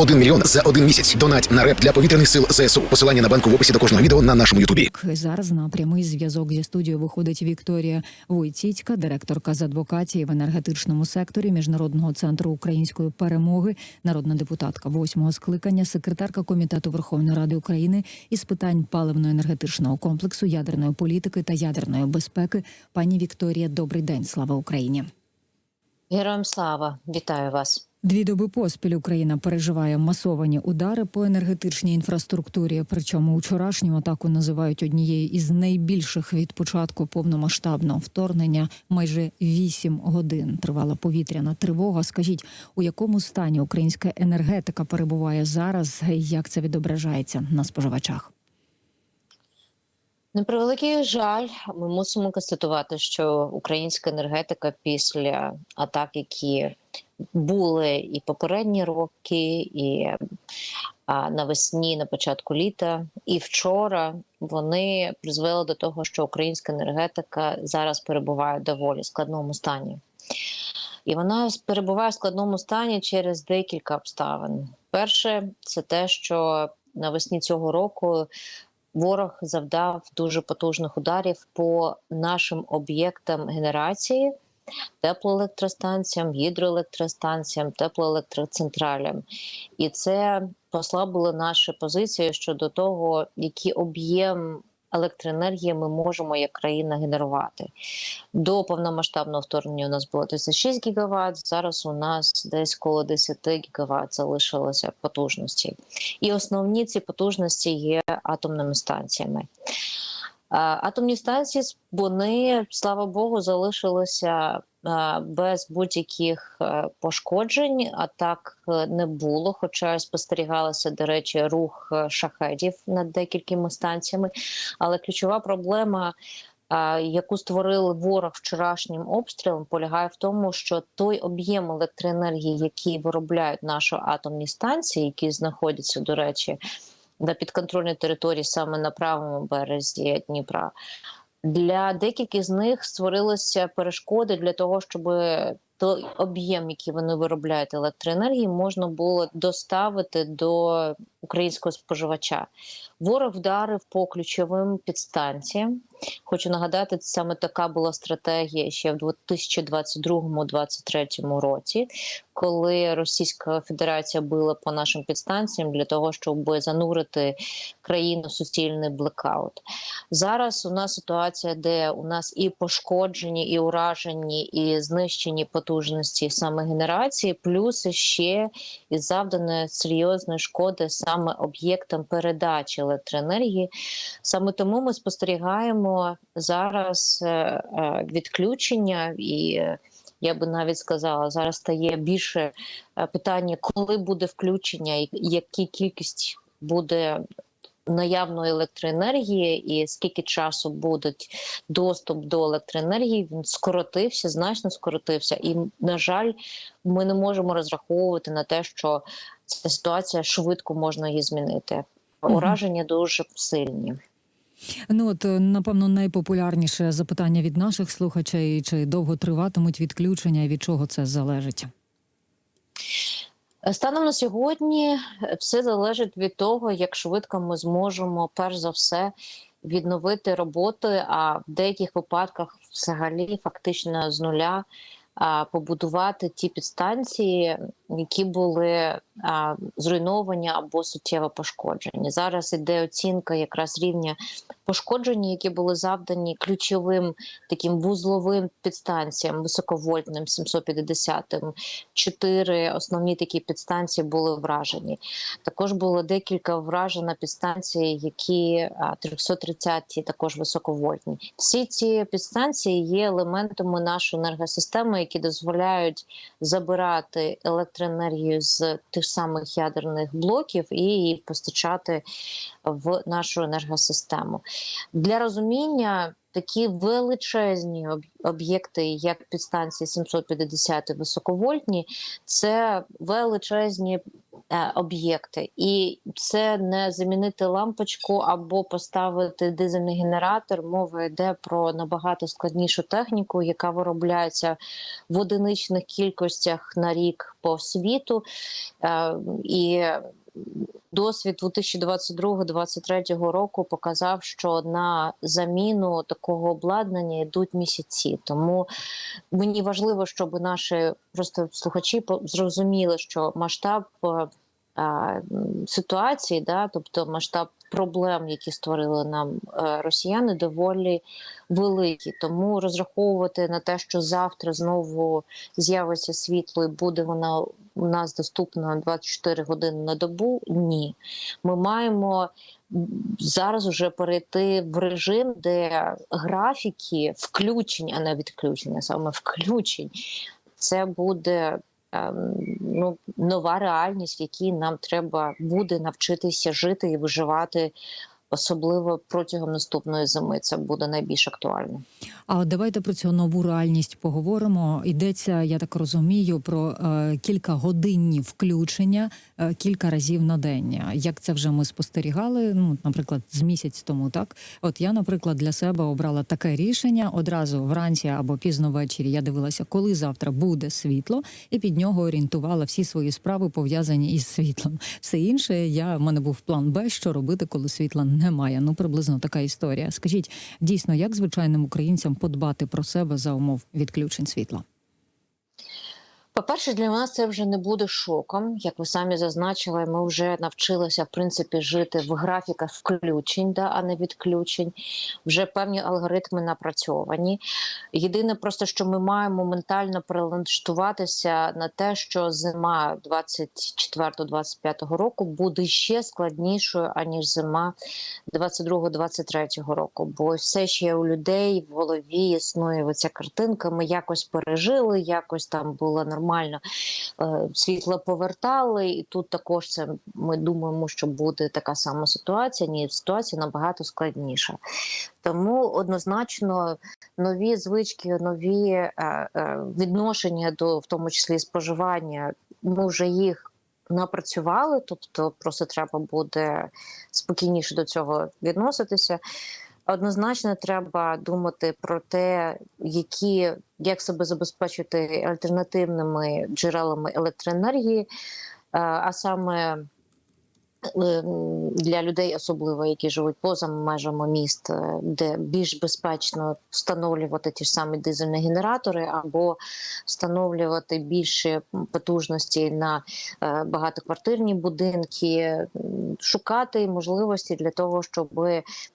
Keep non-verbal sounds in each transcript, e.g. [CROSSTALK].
1 мільйон за один місяць. Донать на реп для повітряних сил ЗСУ. Посилання на банку в описі до кожного відео на нашому Ютубі. Зараз на прямий зв'язок зі студією виходить Вікторія Войціцька, директорка з адвокації в енергетичному секторі Міжнародного центру української перемоги, народна депутатка восьмого скликання, секретарка комітету Верховної Ради України із питань паливно-енергетичного комплексу, ядерної політики та ядерної безпеки. Пані Вікторія, добрий день. Слава Україні. Героям слава, вітаю вас. Дві доби поспіль Україна переживає масовані удари по енергетичній інфраструктурі. Причому вчорашню атаку називають однією із найбільших від початку повномасштабного вторгнення. Майже вісім годин тривала повітряна тривога. Скажіть, у якому стані українська енергетика перебуває зараз? Як це відображається на споживачах? На превеликий жаль, ми мусимо констатувати, що українська енергетика після атак, які були і попередні роки, і навесні, на початку літа, і вчора вони призвели до того, що українська енергетика зараз перебуває в доволі складному стані. І вона перебуває в складному стані через декілька обставин. Перше, це те, що навесні цього року ворог завдав дуже потужних ударів по нашим об'єктам генерації, теплоелектростанціям, гідроелектростанціям, теплоелектроцентралям. І це послабило наші позиції щодо того, який об'єм електроенергії ми можемо як країна генерувати. До повномасштабного вторгнення у нас було 36 ГВт, зараз у нас десь коло 10 ГВт залишилося потужності. І основні ці потужності є атомними станціями. Атомні станції вони, слава Богу, залишилися без будь-яких е, пошкоджень. А так е, не було. Хоча спостерігалося, до речі, рух е, шахедів над декількими станціями. Але ключова проблема. Яку створили ворог вчорашнім обстрілом, полягає в тому, що той об'єм електроенергії, який виробляють наші атомні станції, які знаходяться, до речі, на підконтрольній території саме на правому березі Дніпра, для деяких з них створилися перешкоди для того, щоб той об'єм, який вони виробляють електроенергії, можна було доставити до українського споживача. Ворог вдарив по ключовим підстанціям. Хочу нагадати, саме така була стратегія ще в 2022-2023 році, коли Російська Федерація била по нашим підстанціям для того, щоб занурити країну в суцільний блекаут. Зараз у нас ситуація, де у нас і пошкоджені, і уражені, і знищені потужності саме генерації, плюс ще і завданої серйозної шкоди саме об'єктам передачі електроенергії. Саме тому ми спостерігаємо зараз е, е, відключення і. е, Я би навіть сказала, зараз стає більше питання, коли буде включення, і яка кількість буде наявної електроенергії, і скільки часу буде доступ до електроенергії. Він скоротився, значно скоротився. І на жаль, ми не можемо розраховувати на те, що ця ситуація швидко можна її змінити. Ураження дуже сильні. Ну от е, напевно найпопулярніше запитання від наших слухачей: чи довго триватимуть відключення, і від чого це залежить? Станом на сьогодні е, все залежить від того, як швидко ми зможемо перш за все відновити роботи, а в деяких випадках взагалі фактично з нуля побудувати ті підстанції, які були а, зруйновані або суттєво пошкоджені. Зараз іде оцінка якраз рівня пошкодження, які були завдані ключовим таким вузловим підстанціям високовольтним 750-м. Чотири основні такі підстанції були вражені. Також було декілька вражено підстанцій, які а, 330-ті також високовольтні. Всі ці підстанції є елементами нашої енергосистеми, які дозволяють забирати електроенергію з тих самих ядерних блоків і постачати в нашу енергосистему. Для розуміння такі величезні об'єкти, як підстанції 750 високовольтні, це величезні об'єкти, і це не замінити лампочку або поставити дизельний генератор. Мова йде про набагато складнішу техніку, яка виробляється в одиничних кількостях на рік по світу. Е, і досвід 2022-2023 року показав, що на заміну такого обладнання йдуть місяці. Тому мені важливо, щоб наші просто слухачі зрозуміли, що масштаб е, ситуації, да, тобто масштаб проблем, які створили нам е, росіяни, доволі великі. Тому розраховувати на те, що завтра знову з'явиться світло і буде вона у нас доступна 24 години на добу. Ні, ми маємо зараз уже перейти в режим, де графіки включень, а не відключення, саме включень, це буде. Ем, Ну, нова реальність, в якій нам треба буде навчитися жити і виживати, особливо протягом наступної зими. Це буде найбільш актуально. А от давайте про цю нову реальність поговоримо. Йдеться, я так розумію, про е, кількагодинні включення е, кілька разів на день. Як це вже ми спостерігали? Ну, наприклад, з місяць тому, так от я, наприклад, для себе обрала таке рішення одразу вранці або пізно ввечері. Я дивилася, коли завтра буде світло, і під нього орієнтувала всі свої справи пов'язані із світлом. Все інше я в мене був план Б, що робити, коли світла немає. Ну приблизно така історія. Скажіть, дійсно, як звичайним українцям подбати про себе за умов відключень світла? По-перше, для нас це вже не буде шоком. Як ви самі зазначили, ми вже навчилися в принципі жити в графіках включень, да, а не відключень. Вже певні алгоритми напрацьовані. Єдине, просто що ми маємо ментально прилаштуватися на те, що зима 24-25 року буде ще складнішою аніж зима 22-23 року. Бо все ще у людей в голові існує оця картинка. Ми якось пережили, якось там було нормально. Е, Світло повертали, і тут також це ми думаємо, що буде така сама ситуація. Ні, ситуація набагато складніша. Тому однозначно нові звички, нові е, е, відношення до в тому числі споживання. Ми вже їх напрацювали, тобто просто треба буде спокійніше до цього відноситися. Однозначно, треба думати про те, які як себе забезпечити альтернативними джерелами електроенергії, е, а саме для людей, особливо які живуть поза межами міст, е, де більш безпечно встановлювати ті ж самі дизельні генератори, або встановлювати більше потужності на е, багатоквартирні будинки, шукати можливості для того, щоб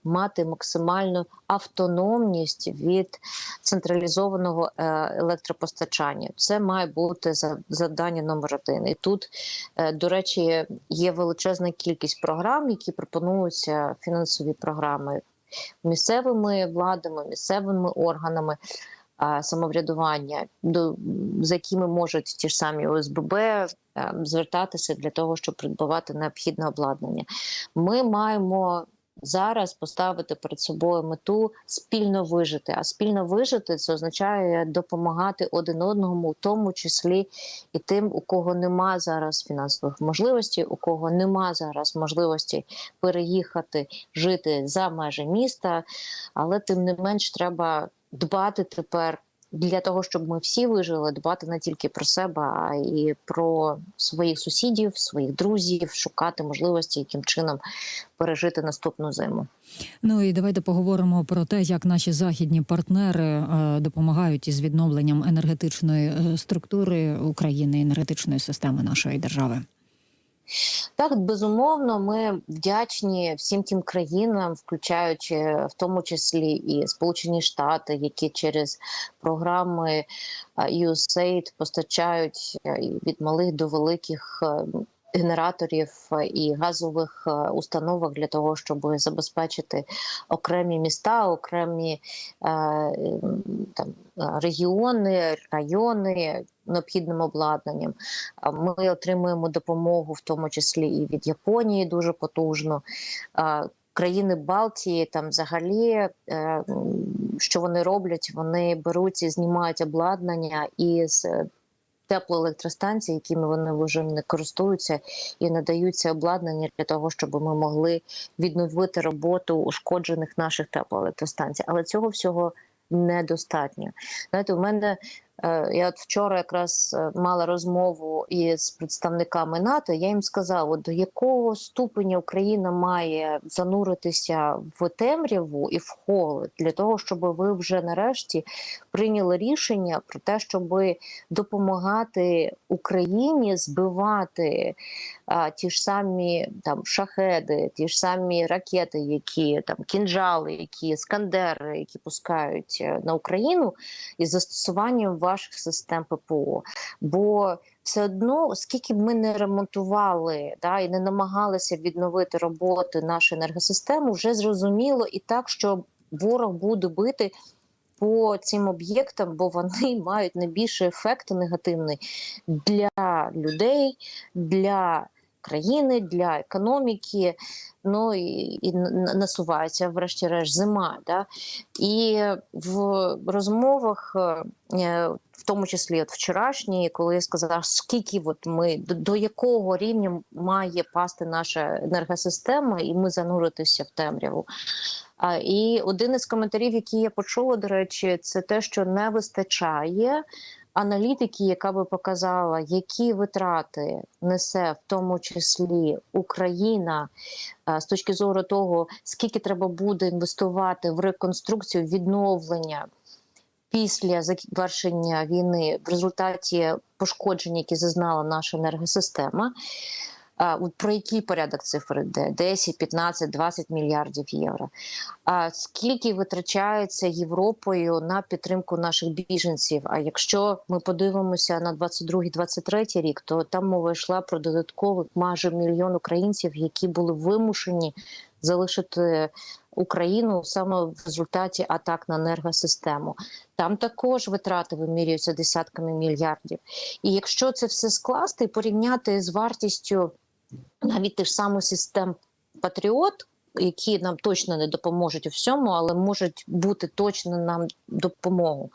мати максимальну автономність від централізованого е, електропостачання. Це має бути за- завдання номер один. І тут, е, до речі, є величезна кількість програм, які пропонуються фінансові програми місцевими владами, місцевими органами. Самоврядування, до за якими можуть ті ж самі ОСББ е, звертатися для того, щоб придбавати необхідне обладнання. Ми маємо зараз поставити перед собою мету спільно вижити. А спільно вижити це означає допомагати один одному, в тому числі і тим, у кого нема зараз фінансових можливостей, у кого нема зараз можливості переїхати жити за межі міста. Але тим не менш треба дбати тепер. Для того щоб ми всі вижили, дбати не тільки про себе, а і про своїх сусідів, своїх друзів, шукати можливості, яким чином пережити наступну зиму. Ну і давайте поговоримо про те, як наші західні партнери е, допомагають із відновленням енергетичної е, структури України, енергетичної системи нашої держави. Так, безумовно, ми вдячні всім тим країнам, включаючи в тому числі і Сполучені Штати, які через програми USAID постачають від малих до великих. Генераторів і газових установок для того, щоб забезпечити окремі міста, окремі е, там регіони, райони необхідним обладнанням. Ми отримуємо допомогу, в тому числі і від Японії, дуже потужну. А, країни Балтії там взагалі, е, що вони роблять? Вони беруть і знімають обладнання із е, теплоелектростанцій, якими вони вже не користуються, і надаються обладнання для того, щоб ми могли відновити роботу ушкоджених наших теплоелектростанцій. Але цього всього недостатньо. Знаєте, у мене я от вчора якраз е, мала розмову із представниками НАТО. Я їм сказала, до якого ступеня Україна має зануритися в темряву і в холод для того, щоб ви вже нарешті прийняли рішення про те, щоб допомагати Україні збивати а, ті ж самі там шахеди, ті ж самі ракети, які там кінжали, які скандери, які пускають е, на Україну, із застосуванням ваших систем ППО. Бо все одно, скільки б ми не ремонтували да, і не намагалися відновити роботи нашої енергосистеми, вже зрозуміло і так, що ворог буде бити по цим об'єктам, бо вони [LAUGHS] мають найбільший ефект негативний для людей, для країни, для економіки. Ну і, і насувається, врешті-решт, зима. Да? І в розмовах, е, в тому числі от вчорашній, коли я сказала, скільки от ми до, до якого рівня має пасти наша енергосистема, і ми зануритися в темряву. А, і один із коментарів, який я почула, до речі, це те, що не вистачає аналітики, яка би показала, які витрати несе в тому числі Україна з точки зору того, скільки треба буде інвестувати в реконструкцію відновлення. Після завершення війни в результаті пошкоджень, які зазнала наша енергосистема, про який порядок цифр йде? 10, 15, 20 мільярдів євро. А скільки витрачається Європою на підтримку наших біженців? А якщо ми подивимося на 22-23 рік, то там мова йшла про додаткових майже мільйон українців, які були вимушені залишити Україну саме в результаті атак на енергосистему. Там також витрати вимірюються десятками мільярдів. І якщо це все скласти і порівняти з вартістю навіть тих самих систем Патріот, які нам точно не допоможуть у всьому, але можуть бути точно нам допомогу,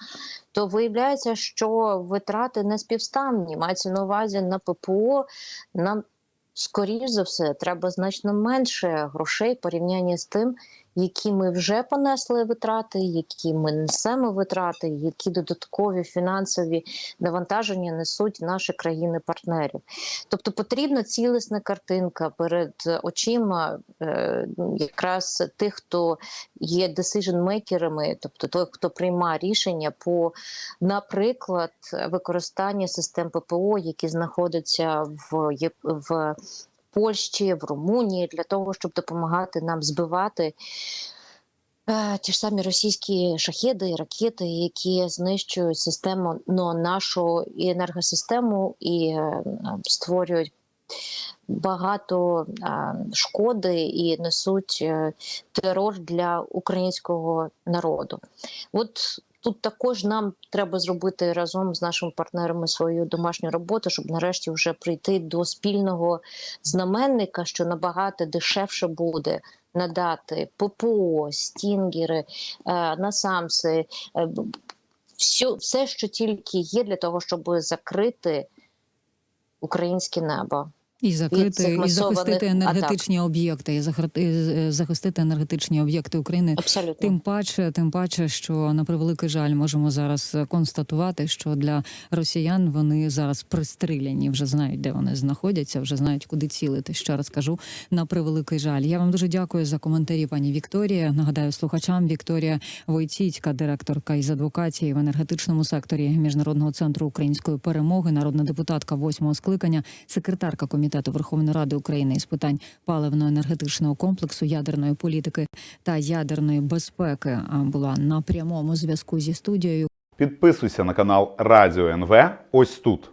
то виявляється, що витрати не співставні. Мається на увазі на ППО. Нам скоріш за все треба значно менше грошей порівняння з тим, які ми вже понесли витрати, які ми несемо витрати, які додаткові фінансові навантаження несуть наші країни-партнерів. Тобто потрібна цілісна картинка перед очима е, якраз тих, хто є decision-мейкерами, тобто той, хто приймає рішення по, наприклад, використанні систем ППО, які знаходяться в, в Польщі, в Румунії, для того, щоб допомагати нам збивати. е, Ті ж самі російські шахеди і ракети, які знищують систему ну, нашу і енергосистему і е, створюють багато е, шкоди і несуть терор для українського народу. От тут також нам треба зробити разом з нашими партнерами свою домашню роботу, щоб нарешті вже прийти до спільного знаменника, що набагато дешевше буде. Надати ППО, стінгери, е, насамси, е, все, все, що тільки є для того, щоб закрити українське небо. І закрити, і захистити енергетичні об'єкти, і і захистити енергетичні об'єкти України. Абсолютно. Тим паче, тим паче, що на превеликий жаль, можемо зараз констатувати, що для росіян вони зараз пристріляні, вже знають, де вони знаходяться, вже знають, куди цілити. Ще раз кажу на превеликий жаль. Я вам дуже дякую за коментарі, пані Вікторія. Нагадаю слухачам Вікторія Войціцька, директорка із адвокації в енергетичному секторі міжнародного центру української перемоги, народна депутатка восьмого скликання, секретарка комітету Верховної Ради України із питань паливно-енергетичного комплексу, ядерної політики та ядерної безпеки була на прямому зв'язку зі студією. Підписуйся на канал Радіо НВ ось тут.